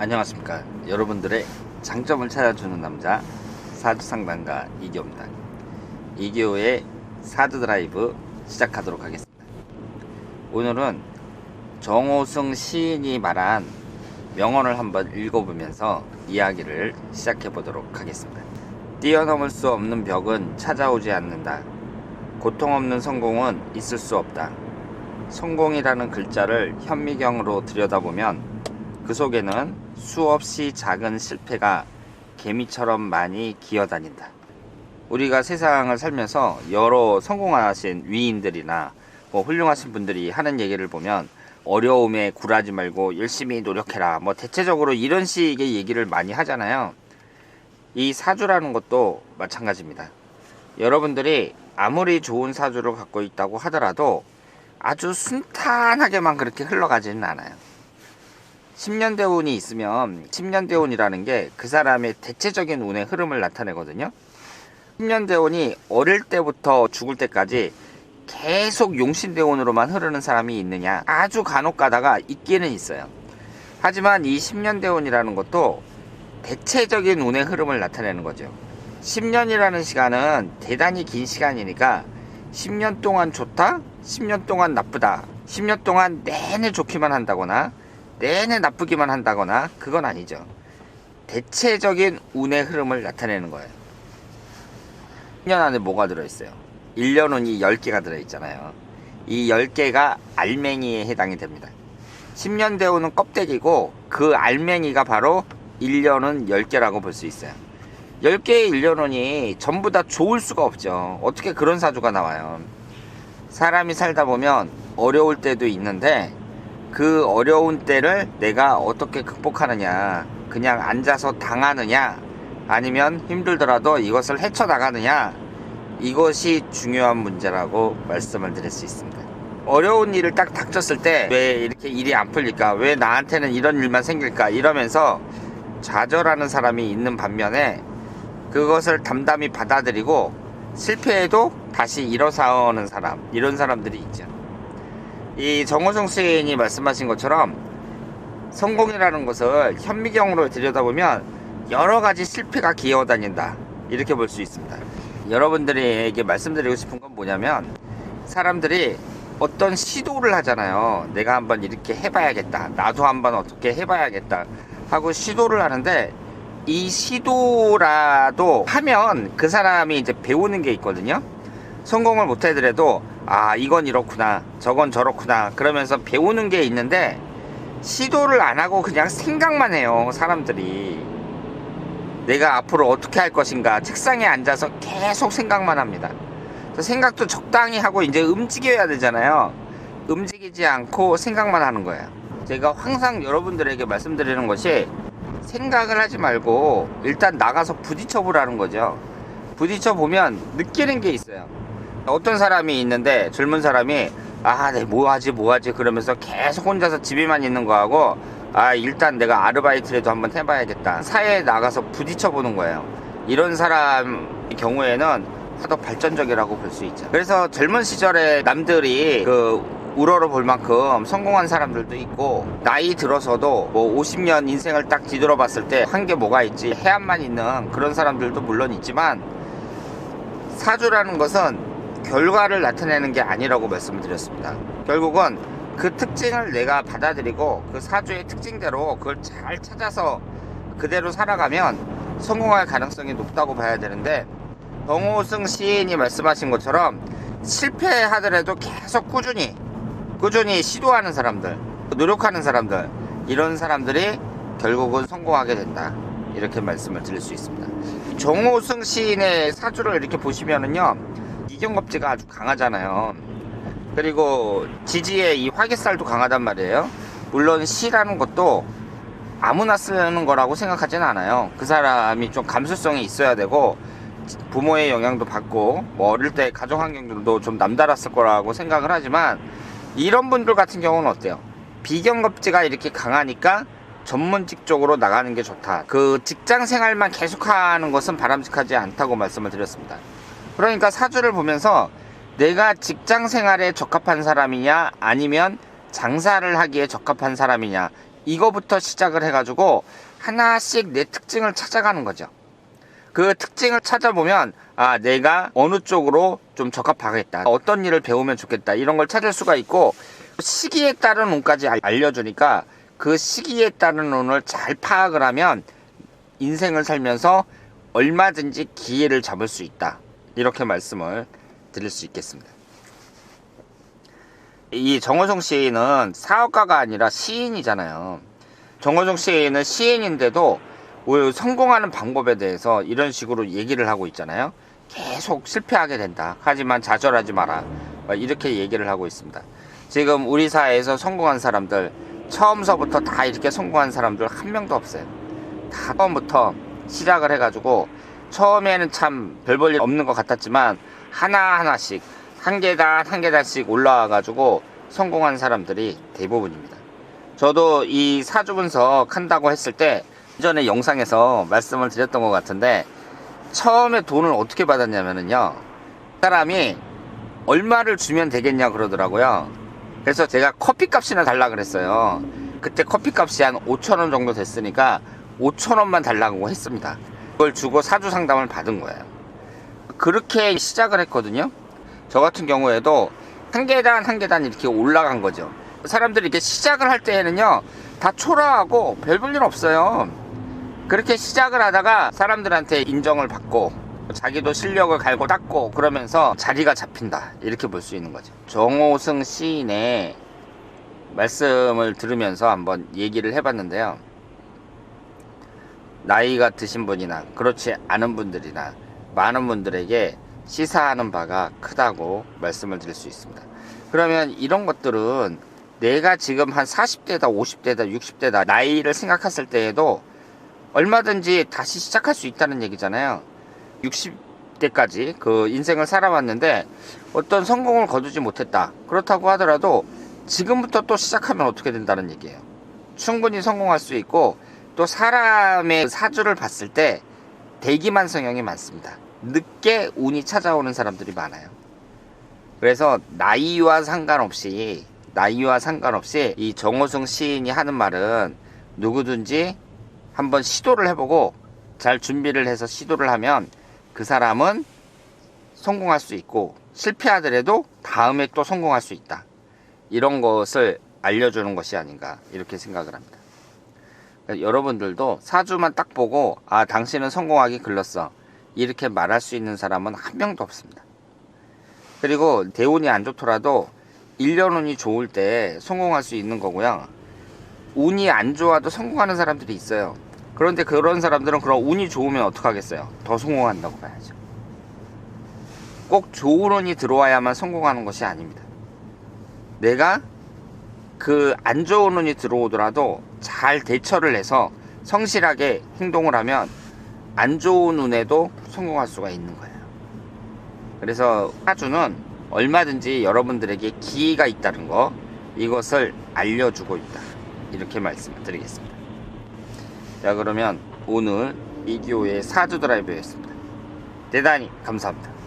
안녕하십니까. 여러분들의 장점을 찾아주는 남자 사주 상담가 이기호입니다. 이기호의 사주 드라이브 시작하도록 하겠습니다. 오늘은 정호승 시인이 말한 명언을 한번 읽어보면서 이야기를 시작해 보도록 하겠습니다. 뛰어넘을 수 없는 벽은 찾아오지 않는다. 고통 없는 성공은 있을 수 없다. 성공이라는 글자를 현미경으로 들여다보면 그 속에는 수없이 작은 실패가 개미처럼 많이 기어다닌다. 우리가 세상을 살면서 여러 성공하신 위인들이나 뭐 훌륭하신 분들이 하는 얘기를 보면 어려움에 굴하지 말고 열심히 노력해라. 뭐 대체적으로 이런 식의 얘기를 많이 하잖아요. 이 사주라는 것도 마찬가지입니다. 여러분들이 아무리 좋은 사주를 갖고 있다고 하더라도 아주 순탄하게만 그렇게 흘러가지는 않아요. 10년 대 운이 있으면 10년 대 운이라는 게 그 사람의 대체적인 운의 흐름을 나타내거든요. 10년 대 운이 어릴 때부터 죽을 때까지 계속 용신 대 운으로만 흐르는 사람이 있느냐? 아주 간혹 가다가 있기는 있어요. 하지만 이 10년 대 운이라는 것도 대체적인 운의 흐름을 나타내는 거죠. 10년이라는 시간은 대단히 긴 시간이니까 10년 동안 좋다? 10년 동안 나쁘다. 10년 동안 내내 좋기만 한다거나 내내 나쁘기만 한다거나 그건 아니죠. 대체적인 운의 흐름을 나타내는 거예요. 1년 안에 뭐가 들어있어요? 1년 운이 10개가 들어있잖아요. 이 10개가 알맹이에 해당이 됩니다. 10년 대운은 껍데기고 그 알맹이가 바로 1년은 10개라고 볼 수 있어요. 10개의 1년운이 전부 다 좋을 수가 없죠. 어떻게 그런 사주가 나와요? 사람이 살다 보면 어려울 때도 있는데 그 어려운 때를 내가 어떻게 극복하느냐 그냥 앉아서 당하느냐 아니면 힘들더라도 이것을 헤쳐나가느냐 이것이 중요한 문제라고 말씀을 드릴 수 있습니다. 어려운 일을 딱 닥쳤을 때 왜 이렇게 일이 안 풀릴까 왜 나한테는 이런 일만 생길까 이러면서 좌절하는 사람이 있는 반면에 그것을 담담히 받아들이고 실패해도 다시 일어서는 사람 이런 사람들이 있죠 이 정호성 시인이 말씀하신 것처럼 성공이라는 것을 현미경으로 들여다보면 여러 가지 실패가 기어다닌다 이렇게 볼 수 있습니다. 여러분들에게 말씀드리고 싶은 건 뭐냐면 사람들이 어떤 시도를 하잖아요. 내가 한번 이렇게 해봐야겠다. 나도 한번 어떻게 해봐야겠다. 하고 시도를 하는데 이 시도라도 하면 그 사람이 이제 배우는 게 있거든요. 성공을 못 해더라도 아 이건 이렇구나 저건 저렇구나 그러면서 배우는 게 있는데 시도를 안 하고 그냥 생각만 해요 사람들이. 내가 앞으로 어떻게 할 것인가 책상에 앉아서 계속 생각만 합니다. 생각도 적당히 하고 이제 움직여야 되잖아요. 움직이지 않고 생각만 하는 거예요. 제가 항상 여러분들에게 말씀드리는 것이 생각을 하지 말고 일단 나가서 부딪혀 보라는 거죠. 부딪혀 보면 느끼는 게 있어요 어떤 사람이 있는데 젊은 사람이 아, 네, 뭐 하지, 뭐 하지 그러면서 계속 혼자서 집에만 있는 거하고 아, 일단 내가 아르바이트라도 한번 해봐야겠다. 사회에 나가서 부딪혀 보는 거예요. 이런 사람 경우에는 더 발전적이라고 볼 수 있죠. 그래서 젊은 시절에 남들이 그 우러러 볼 만큼 성공한 사람들도 있고 나이 들어서도 뭐 50년 인생을 딱 뒤돌아봤을 때 한 게 뭐가 있지 해안만 있는 그런 사람들도 물론 있지만 사주라는 것은 결과를 나타내는 게 아니라고 말씀을 드렸습니다. 결국은 그 특징을 내가 받아들이고 그 사주의 특징대로 그걸 잘 찾아서 그대로 살아가면 성공할 가능성이 높다고 봐야 되는데 정호승 시인이 말씀하신 것처럼 실패하더라도 계속 꾸준히 꾸준히 시도하는 사람들 노력하는 사람들 이런 사람들이 결국은 성공하게 된다 이렇게 말씀을 드릴 수 있습니다 정호승 시인의 사주를 이렇게 보시면은요 이경겁지가 아주 강하잖아요. 그리고 지지의 이 화개살도 강하단 말이에요. 물론 시라는 것도 아무나 쓰는 거라고 생각하지는 않아요. 그 사람이 좀 감수성이 있어야 되고 부모의 영향도 받고 뭐 어릴 때 가정 환경들도 좀 남달랐을 거라고 생각을 하지만 이런 분들 같은 경우는 어때요? 비경겁지가 이렇게 강하니까 전문직 쪽으로 나가는 게 좋다. 그 직장 생활만 계속하는 것은 바람직하지 않다고 말씀을 드렸습니다. 그러니까 사주를 보면서 내가 직장 생활에 적합한 사람이냐 아니면 장사를 하기에 적합한 사람이냐 이거부터 시작을 해가지고 하나씩 내 특징을 찾아가는 거죠. 그 특징을 찾아보면 아 내가 어느 쪽으로 좀 적합하겠다 어떤 일을 배우면 좋겠다 이런 걸 찾을 수가 있고 시기에 따른 운까지 알- 알려주니까 그 시기에 따른 운을 잘 파악을 하면 인생을 살면서 얼마든지 기회를 잡을 수 있다 이렇게 말씀을 드릴 수 있겠습니다 이 정호성 시인은 사업가가 아니라 시인이잖아요 정호성 시인은 시인인데도 왜 성공하는 방법에 대해서 이런 식으로 얘기를 하고 있잖아요. 계속 실패하게 된다. 하지만 좌절하지 마라. 막 이렇게 얘기를 하고 있습니다. 지금 우리 사회에서 성공한 사람들, 처음서부터 다 이렇게 성공한 사람들 한 명도 없어요. 다 처음부터 시작을 해가지고 처음에는 참 별 볼 일 없는 것 같았지만 하나하나씩 한 계단 한 계단씩 올라와가지고 성공한 사람들이 대부분입니다. 저도 이 사주 분석 한다고 했을 때 전에 영상에서 말씀을 드렸던 것 같은데 처음에 돈을 어떻게 받았냐면요 사람이 얼마를 주면 되겠냐 그러더라고요. 그래서 제가 커피값이나 달라 그랬어요. 그때 커피값이 한 5천원 정도 됐으니까 5천원만 달라고 했습니다 그걸 주고 사주 상담을 받은 거예요. 그렇게 시작을 했거든요. 저 같은 경우에도 한 계단 한 계단 이렇게 올라간 거죠. 사람들이 이렇게 시작을 할 때에는요 다 초라하고 별 볼 일 없어요. 그렇게 시작을 하다가 사람들한테 인정을 받고 자기도 실력을 갈고 닦고 그러면서 자리가 잡힌다. 이렇게 볼 수 있는 거죠. 정호승 시인의 말씀을 들으면서 한번 얘기를 해봤는데요 나이가 드신 분이나 그렇지 않은 분들이나 많은 분들에게 시사하는 바가 크다고 말씀을 드릴 수 있습니다 그러면 이런 것들은 내가 지금 한 40대다 50대다 60대다 나이를 생각했을 때에도 얼마든지 다시 시작할 수 있다는 얘기잖아요. 60대까지 그 인생을 살아왔는데 어떤 성공을 거두지 못했다. 그렇다고 하더라도 지금부터 또 시작하면 어떻게 된다는 얘기예요. 충분히 성공할 수 있고 또 사람의 사주를 봤을 때 대기만 성형이 많습니다. 늦게 운이 찾아오는 사람들이 많아요. 그래서 나이와 상관없이 나이와 상관없이 이 정호승 시인이 하는 말은 누구든지 한번 시도를 해보고 잘 준비를 해서 시도를 하면 그 사람은 성공할 수 있고 실패하더라도 다음에 또 성공할 수 있다. 이런 것을 알려주는 것이 아닌가 이렇게 생각을 합니다. 그러니까 여러분들도 사주만 딱 보고 아 당신은 성공하기 글렀어 이렇게 말할 수 있는 사람은 한 명도 없습니다. 그리고 대운이 안 좋더라도 1년 운이 좋을 때 성공할 수 있는 거고요. 운이 안 좋아도 성공하는 사람들이 있어요. 그런데 그런 사람들은 그런 운이 좋으면 어떡하겠어요? 더 성공한다고 봐야죠. 꼭 좋은 운이 들어와야만 성공하는 것이 아닙니다. 내가 그 안 좋은 운이 들어오더라도 잘 대처를 해서 성실하게 행동을 하면 안 좋은 운에도 성공할 수가 있는 거예요. 그래서 사주는 얼마든지 여러분들에게 기회가 있다는 거 이것을 알려주고 있다. 이렇게 말씀을 드리겠습니다. 자 그러면 오늘 이기호의 사주 드라이브였습니다. 대단히 감사합니다.